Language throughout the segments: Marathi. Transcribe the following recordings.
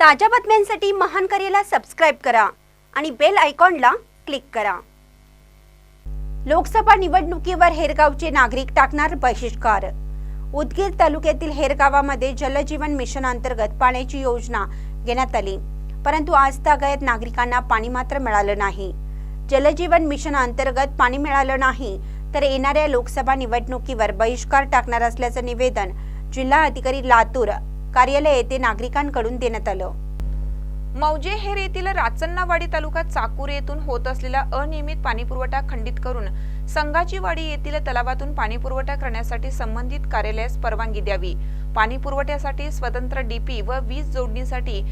ताज्या बातम्यांसाठी महान करेला सबस्क्राईब करा आणि बेल आयकॉनला क्लिक करा. लोकसभा निवडणुकीवर हेरगावचे नागरिक टाकणार बहिष्कार. उदगीर तालुक्यातील हेरगावामध्ये जलजीवन मिशन अंतर्गत पाण्याची योजना घेण्यात आली. परंतु आज तागायत नागरिकांना पाणी मात्र मिळालं नाही. जलजीवन मिशन अंतर्गत पाणी मिळालं नाही तर येणाऱ्या लोकसभा निवडणुकीवर बहिष्कार टाकणार असल्याचं निवेदन जिल्हा अधिकारी लातूर कार्यालय येथे नागरिकांकडून देण्यात आलं. मौजे हेर येथील राचन्नावाडी तालुका चाकूर येथून होत असलेला अनियमित पाणीपुरवठा खंडित करून संगाचीवाडी येथील तलावातून पाणीपुरवठा करण्यासाठी संबंधित कार्यालयास परवानगी द्यावी. पाणीपुरवठ्यासाठी स्वतंत्र डीपी व वीज जोडणीसाठी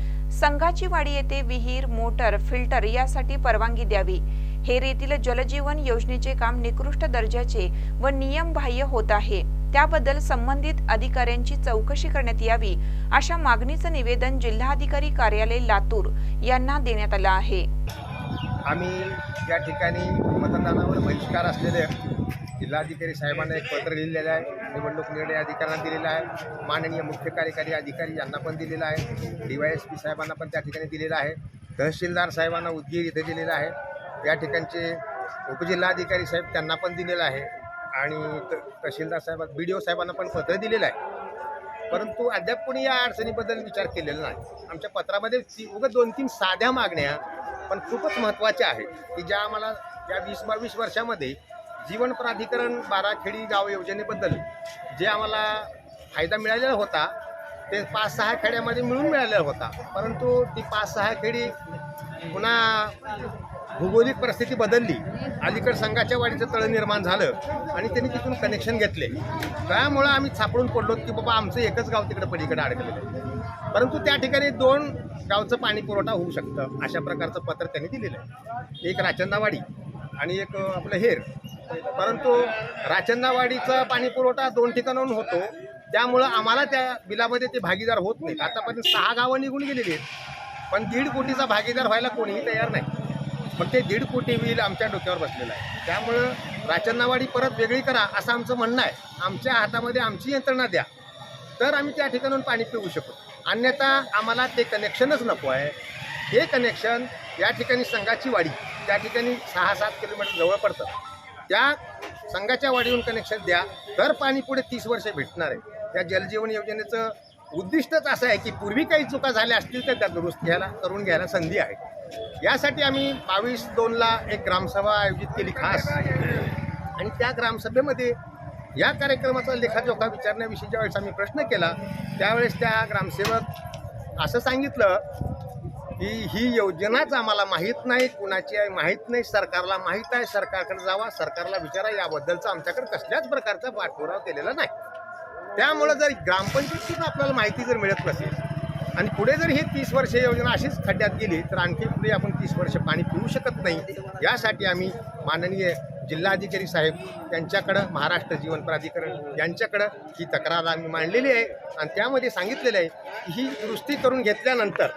संघाचीवाडी येथे विहीर मोटर फिल्टर यासाठी परवानगी द्यावी. हेर येथील जलजीवन योजनेचे काम निकृष्ट दर्जाचे व नियमबाह्य होत आहे. त्याबद्दल संबंधित अधिकाऱ्यांची चौकशी करण्यात यावी अशा मागणीचं निवेदन जिल्हाधिकारी कार्यालय लातूर यांना देण्यात आलं आहे. आम्ही या ठिकाणी मतदानावर बहिष्कार असलेले जिल्हाधिकारी साहेबांना एक पत्र लिहिलेलं आहे. निवडणूक निर्णय अधिकाऱ्यांना दिलेलं आहे. माननीय मुख्य कार्यकारी अधिकारी यांना पण दिलेलं आहे. डी वाय एस पी साहेबांना पण त्या ठिकाणी दिलेलं आहे. तहसीलदार साहेबांना उदगीर इथे दिलेलं आहे. या ठिकाणचे उपजिल्हाधिकारी साहेब त्यांना पण दिलेलं आहे. आणि त तहसीलदार साहेब बी डी ओ साहेबांना पण पत्र दिलेलं आहे. परंतु अद्याप कोणी या अडचणीबद्दल विचार केलेला नाही. आमच्या पत्रामध्ये ती उगाच दोन तीन साध्या मागण्या पण खूपच महत्त्वाच्या आहेत की ज्या आम्हाला या वीस बावीस वर्षामध्ये जीवन प्राधिकरण बाराखेडी गाव योजनेबद्दल जे आम्हाला फायदा मिळालेला होता ते पाच सहा खेड्यामध्ये मिळून मिळालेला होता. परंतु ती पाच सहा खेडी पुन्हा भौगोलिक परिस्थिती बदलली. अलीकडे संघाच्या वाडीचं तळ निर्माण झालं आणि त्यांनी तिथून कनेक्शन घेतले. त्यामुळं आम्ही सापडून पडलो की बाबा आमचं एकच गाव तिकडे पलीकडे अडकलेलं आहे. परंतु त्या ठिकाणी दोन गावचं पाणी पुरवठा होऊ शकतं अशा प्रकारचं पत्र त्यांनी दिलेलं आहे. एक राचंदावाडी आणि एक आपलं हेर. परंतु राचंदावाडीचा पाणी पुरवठा दोन ठिकाणाहून होतो. त्यामुळं आम्हाला त्या बिलामध्ये ते भागीदार होत नाहीत. आतापर्यंत सहा गावं निघून गेलेली आहेत. पण दीड कोटीचा भागीदार व्हायला कोणीही तयार नाही. मग ते दीड कोटी बिल आमच्या डोक्यावर बसलेलं आहे. त्यामुळं राचन्नावाडी परत वेगळी करा असं आमचं म्हणणं आहे. आमच्या हातामध्ये आमची यंत्रणा द्या. तर आम्ही त्या ठिकाणून पाणी पिऊ शकू अन्यथा आम्हाला ते कनेक्शनच नको आहे. हे कनेक्शन या ठिकाणी संघाची वाडी त्या ठिकाणी सहा सात किलोमीटर जवळ पडतं. त्या संघाच्या वाडीहून कनेक्शन द्या. तर पाणी पुढे तीस वर्ष भेटणार आहे. त्या जलजीवन योजनेचं उद्दिष्टच असं आहे की पूर्वी काही चुका झाल्या असतील तर त्या दुरुस्त घ्यायला करून घ्यायला संधी आहे. यासाठी आम्ही बावीस दोनला एक ग्रामसभा आयोजित केली खास. आणि त्या ग्रामसभेमध्ये या कार्यक्रमाचा लेखाजोखा विचारण्याविषयी ज्यावेळेस आम्ही प्रश्न केला. त्यावेळेस त्या ग्रामसेवक असं सांगितलं की ही योजनाच आम्हाला माहीत नाही कुणाची आहे माहीत नाही सरकारला माहीत आहे सरकारकडे जावा सरकारला विचारा याबद्दलचा आमच्याकडे कसल्याच प्रकारचा पाठपुरावा केलेला नाही. त्यामुळं जर ग्रामपंचायतीतून आपल्याला माहिती जर मिळत नसेल आणि पुढे जर ही तीस वर्ष योजना अशीच खड्ड्यात गेली तर आणखी पुढे आपण तीस वर्ष पाणी पिऊ शकत नाही. यासाठी आम्ही माननीय जिल्हाधिकारी साहेब यांच्याकडं महाराष्ट्र जीवन प्राधिकरण यांच्याकडं ही तक्रार आम्ही मांडलेली आहे. आणि त्यामध्ये सांगितलेलं आहे की ही दुरुस्ती करून घेतल्यानंतर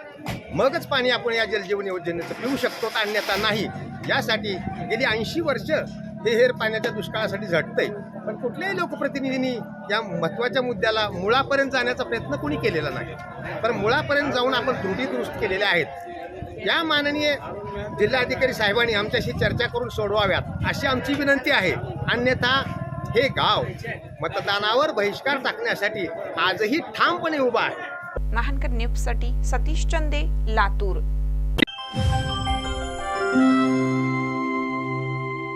मगच पाणी आपण या जलजीवन योजनेचं पिऊ शकतो का अन्यथा नाही. यासाठी गेली ऐंशी वर्ष हे हेर पाण्याच्या दुष्काळासाठी झटतंय. पण कुठल्याही लोकप्रतिनिधींनी या महत्त्वाच्या मुद्द्याला मुळापर्यंत जाण्याचा प्रयत्न कोणी केलेला नाही. तर मुळापर्यंत जाऊन आपण त्रुटी दुरुस्त केलेल्या आहेत. या माननीय जिल्हाधिकारी साहेबांनी आमच्याशी चर्चा करून सोडवाव्यात अशी आमची विनंती आहे. अन्यथा हे गाव मतदानावर बहिष्कार टाकण्यासाठी आजही ठामपणे उभा आहे. महानकर न्यूजसाठी सतीश चंदे लातूर.